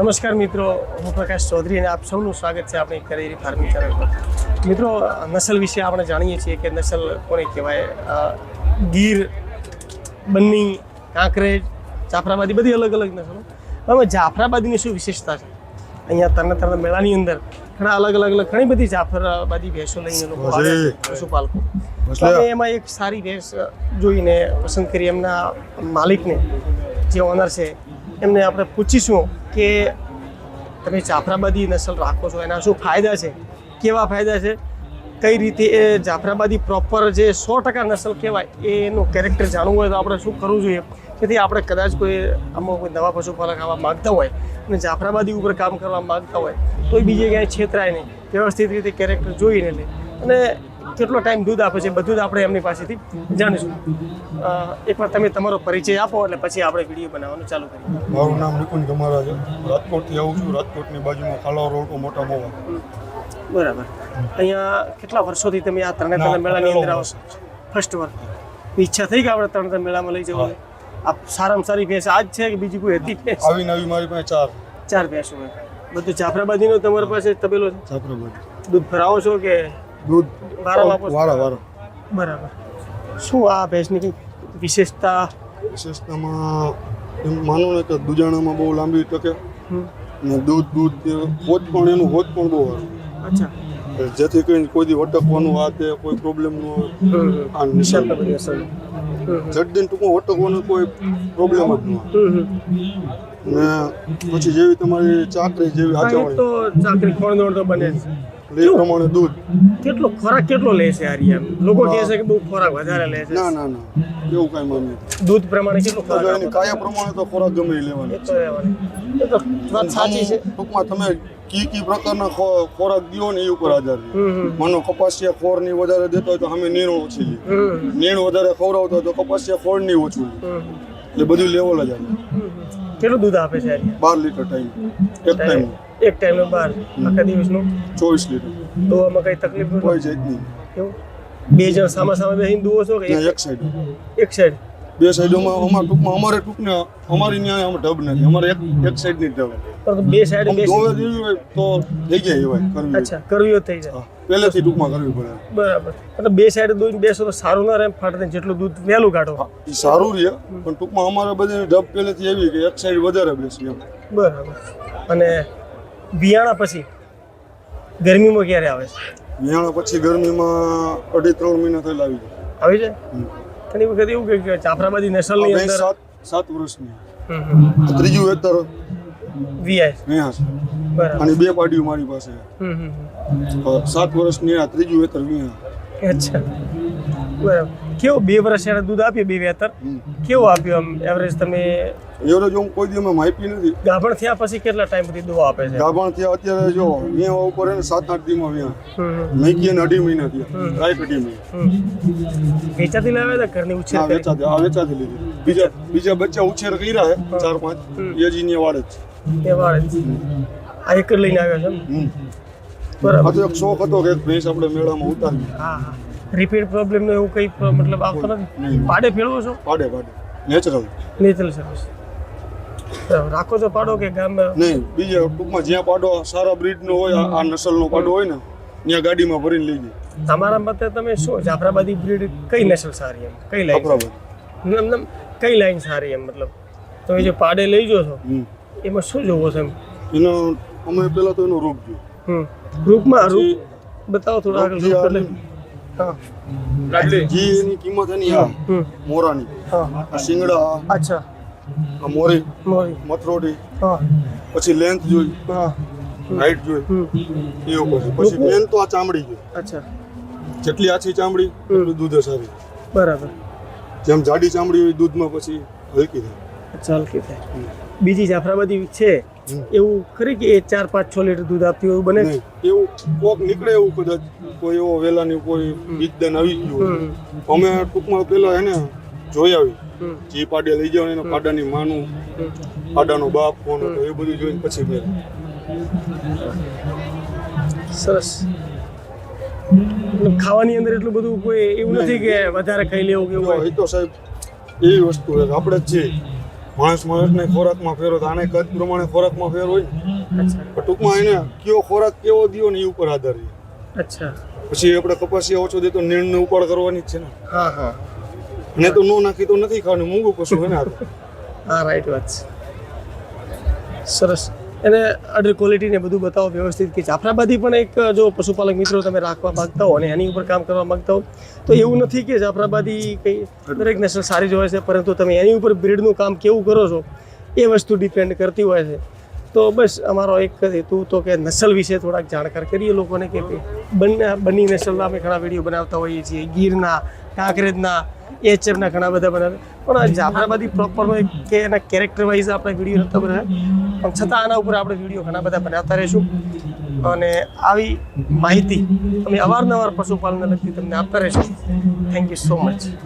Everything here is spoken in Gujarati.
નમસ્કાર મિત્રો હું પ્રકાશ ચૌધરી અને આપ સૌનું સ્વાગત છે આપણી કરેરી ફાર્મિંગ ચેનલ પર. મિત્રો નસલ વિશે આપણે જાણીએ છીએ કે નસલ કોને કહેવાય? ગીર બન્ની કાંકરેજ જાફરાબાદી બધી અલગ અલગ નસલો. હવે જાફરાબાદીની શું વિશેષતા છે? અહીંયા તરણેતરના મેળાની અંદર ઘણા અલગ અલગ અલગ ઘણી બધી જાફરાબાદી ભેંસો લઈને લોકો પશુપાલકો. અમે એમાં એક સારી ભેંસ જોઈને પસંદ કરી. એમના માલિકને જે ઓનર છે એમને આપણે પૂછીશું કે તમે જાફરાબાદી નસલ રાખો છો, એના શું ફાયદા છે? કેવા ફાયદા છે? કઈ રીતે એ જાફરાબાદી પ્રોપર જે સો ટકા નસલ કહેવાય, એનું કેરેક્ટર જાણવું હોય તો આપણે શું કરવું જોઈએ? જેથી આપણે કદાચ કોઈ અમુક નવા પશુપાલક આવવા માગતા હોય અને જાફરાબાદી ઉપર કામ કરવા માગતા હોય, તો બીજે ક્યાંય છેતરાય નહીં. વ્યવસ્થિત રીતે કેરેક્ટર જોઈને લે. અને કેટલો ટાઈમ દૂધ આપે છે બધું જ આપણે એમની પાસેથી જાણીશું. એકવાર તમે તમારો પરિચય આપો એટલે પછી આપણે વીડિયો બનાવવાનું ચાલુ કરીએ. મારું નામ નિકુંજ ગમારા છે. રાજકોટથી આવું છું. રાજકોટની બાજુમાં ખાલા રોડ મોટા મોવા. બરાબર. અહીંયા કેટલા વર્ષોથી તમે આ તરણેતરના મેળાની અંદર આવો ફર્સ્ટ વાર ઈચ્છા થઈ કે આપણે તરણેતર મેળામાં લઈ જવું આપ સારામાં સારી ભેંસ આજ છે કે બીજી કોઈ હતી ભેંસ? આવી નવી મારી પાસે ચાર. ચાર ભેંસો બધું જાફરાબાદીનો તમારી પાસે તબેલો છે? છાપરાબાદ દૂધ ભરાવો છો કે દૂધ. વારો વારો બરાબર. શું આ ભેંસની કંઈક વિશેષતા? વિશેષતામાં એમ માનો ને તો દુજાણામાં બહુ લાંબી ટકે. ને દૂધ દૂધ હોત પણ એનું હોજ પણ બહુ સારું અચ્છા. જેથી કરીને કોઈ દી વટકવાનું આ તે કોઈ પ્રોબ્લેમ ન હોય. આ નિશાન. જડદીન ટૂંકમાં વટકવાનું કોઈ પ્રોબ્લેમ જ ન હોય. ને પછી જેવી તમારી ચાકરી જેવી હા, તો ચાકરી ખોણ દોડ તો બને જ. એ પ્રમાણે દૂધ. કેટલો ખોરાક કેટલો લે છે આરિયા? લોકો કહે છે કે બહુ ખોરાક વધારે લે છે. ના ના ના. એવું કાંઈ માનવું દૂધ પ્રમાણે કેટલો ખોરાક એની કાયા પ્રમાણે તો ખોરાક ગમે એ એ લેવાનો તો લેવાનો એ તો વાત સાચી છે. ટૂંકમાં તમે કી કી પ્રકારના ખોરાક દીઓ ને એ ઉપર આધાર માનો કપાસિયા ખોરની વધારે દેતો હોય તો અમે નીણ ઓછી લે. નીણ વધારે ખવડાવતો હોય તો કપાસિયા ખોરની ઓછું લે. હમ, એટલે બધું લેવલ જ આવે. કેટલું દૂધ આપે છે બાર લીટર ટાઈમ. એક ટાઈમ. એક ટાઈમે બાર. આખા દિવસનું. ચોવીસ લીટર. તો આમાં કઈ તકલીફ કોઈ જાત નહીં એવું? બે જણ સામા સામે બેસીને દુવો છો કે એક- સાઈડ એક સાઈડ બે સાઈડોમાં અમારે ટૂંકમાં અમારે ટૂંકને અમારી ત્યાં આમ ઢબ નથી. અમારે એક એક સાઈડની ઢબ પરંતુ બે સાઈડ બે દોવે દેવી હોય તો થઈ જાય એવાય કરવી અચ્છા કરવી થઈ જાય. પહેલેથી ટૂંકમાં કરવી પડે. બરાબર. એટલે બે સાઈડ દૂધ બેસો તો સારું ના રહે ફાટને જેટલું દૂધ વહેલું કાઢો. એ સારું રહે પણ ટૂંકમાં અમારે બધાની ઢબ પહેલેથી એવી કે એક સાઈડ વધારે બેસી એમ. બરાબર. અને વિયાણા પછી ગરમીમાં ક્યારે આવે છે? વિયાણા પછી ગરમીમાં અઢી ત્રણ મહિના થયેલા આવી જાય. આવી જાય. ઘણી વખત એવું કે- જાફરાબાદી નસલની અંદર સાત સાત વર્ષની. ત્રીજું વેતર વિયા બરાબર. અને બે પાડીઓ મારી પાસે. સાત વર્ષની આ ત્રીજું વેતર વિયા અચ્છા. બરાબર. કેવું બે વર્ષ એને દૂધ આપ્યું બે વેતર? કેવું આપ્યું આમ એવરેજ તમે? એવરેજ હું કોઈ દિવસ માહિતી નથી. ગાભણ થયા પછી કેટલા ટાઈમ સુધી દૂધ આપે છે? ગાભણ થયા અત્યારે જો વિયા ઉપર એને સાત આઠ દીમાં વિયા. હમ, મેગી અને અઢી મહિના થયા. રાઈટ અઢી મહિના વેચાતી લાવે તો ઘરની ઉછેર વેચાતી આ વેચાતી લીધી. બીજા બીજા બચ્ચા ઉછેર કર્યા છે ચાર પાંચ. એ જ એની વાડ જ એ વાળ જ. આ એક જ લઈને આવ્યા છે. બરાબર. આ તો એક શોખ હતો કે ભેંસ આપણે મેળામાં ઉતારી હા હા. રિપીટ પ્રોબ્લેમ નો એવું કઈ મતલબ આવતો નથી? પાડે ફેરવો છો? પાડે પાડે. નેચરલ નેચરલ સર્વિસ રાખો છો પાડો કે ગામમાં નહીં બીજા ટૂંકમાં જ્યાં પાડો સારા બ્રીડનો હોય આ- નસલનો પાડો હોય ને ત્યાં ગાડીમાં ભરીને લઈ જાય. તમારા મતે તમે શું? જાફરાબાદી બ્રીડ કઈ નસલ સારી એમ? કઈ લાઈન કઈ લાઈન સારી એમ મતલબ? તમે જે પાડે લઈ જો છો એમાં શું જોવો છો એમ? એનો અમે પેલા તો એનો રૂપ જોયો. હમ. રૂપમાં રૂપ બતાવો થોડા આગળ એની કિંમત એની આ મોરાની. આ શિંગડા અચ્છા. આ મોરી મોરી. મથરોડી પછી લેન્થ જોઈ. હા. હાઈટ જોઈ. હમ. એ ઉપર પછી મેન તો આ ચામડી જોઈ અચ્છા. જેટલી આછી ચામડી એટલું દૂધ સારી. બરાબર. જેમ જાડી ચામડી હોય દૂધમાં પછી હલકી થાય. અચ્છા હલકી થાય. બીજી જાફરાબાદી છે. એવું ખરી કે એ ચાર પાંચ છ લીટર દૂધ આપતી એવું બને એવું કોક નીકળે એવું કદાચ કોઈ એવો વેલાની કોઈ બીજદાન આવી ગયું અમે ટૂંકમાં પેલા એને જોઈ આવી. જે પાડે લઈ જવાનું એના પાડાની માનું પાડાનો બાપ કોણ હતો એ બધું જોઈને પછી મેં સરસ. ખાવાની અંદર એટલું બધું કોઈ એવું નથી કે વધારે ખાઈ લેવું કે એવું હોય? એ તો સાહેબ એવી વસ્તુ આપણે જ માણસ માણસને ખોરાકમાં ફેરો તો આને કદ પ્રમાણે ખોરાકમાં ફેર હોય? પણ ટૂંકમાં એને કયો ખોરાક કેવો દ્યો ને એ ઉપર આધાર છે અચ્છા. પછી આપણે કપાસિયા ઓછો દે તો નીણને ઉપાડ કરવાની જ છે ને. હા હા. મેં તો નો નાખી તો નથી ખાવાનું મૂંગું કશું હે ને હા રાઈટ વાત છે. સરસ. એને અડર ક્વોલિટીને બધું બતાવો, વ્યવસ્થિત કે જાફરાબાદી પણ એક, જો પશુપાલક મિત્રો તમે રાખવા માગતા હો અને એની ઉપર કામ કરવા માંગતા હો, તો એવું નથી કે જાફરાબાદી કંઈ દરેક નસલ સારી જ હોય છે, પરંતુ તમે એની ઉપર બ્રીડનું કામ કેવું કરો છો, એ વસ્તુ ડિપેન્ડ કરતી હોય છે. તો બસ અમારો એક હેતુ તો કે નસલ વિશે થોડાક જાણકાર કરીએ લોકોને કે બંને બંને નસલના અમે ઘણા વીડિયો બનાવતા હોઈએ છીએ, ગીરના કાંકરેજના એચએફના ઘણા બધા બનાવે. પણ જાફરાબાદી પ્રોપર કે એના કેરેક્ટર વાઇઝ આપણે વીડિયો નહોતા બનાવ્યા પણ છતાં આના ઉપર આપણે વીડિયો ઘણા બધા બનાવતા રહીશું. અને આવી માહિતી અમે અવારનવાર પશુપાલનને લગતી તમને આપતા રહીશું. Thank you so much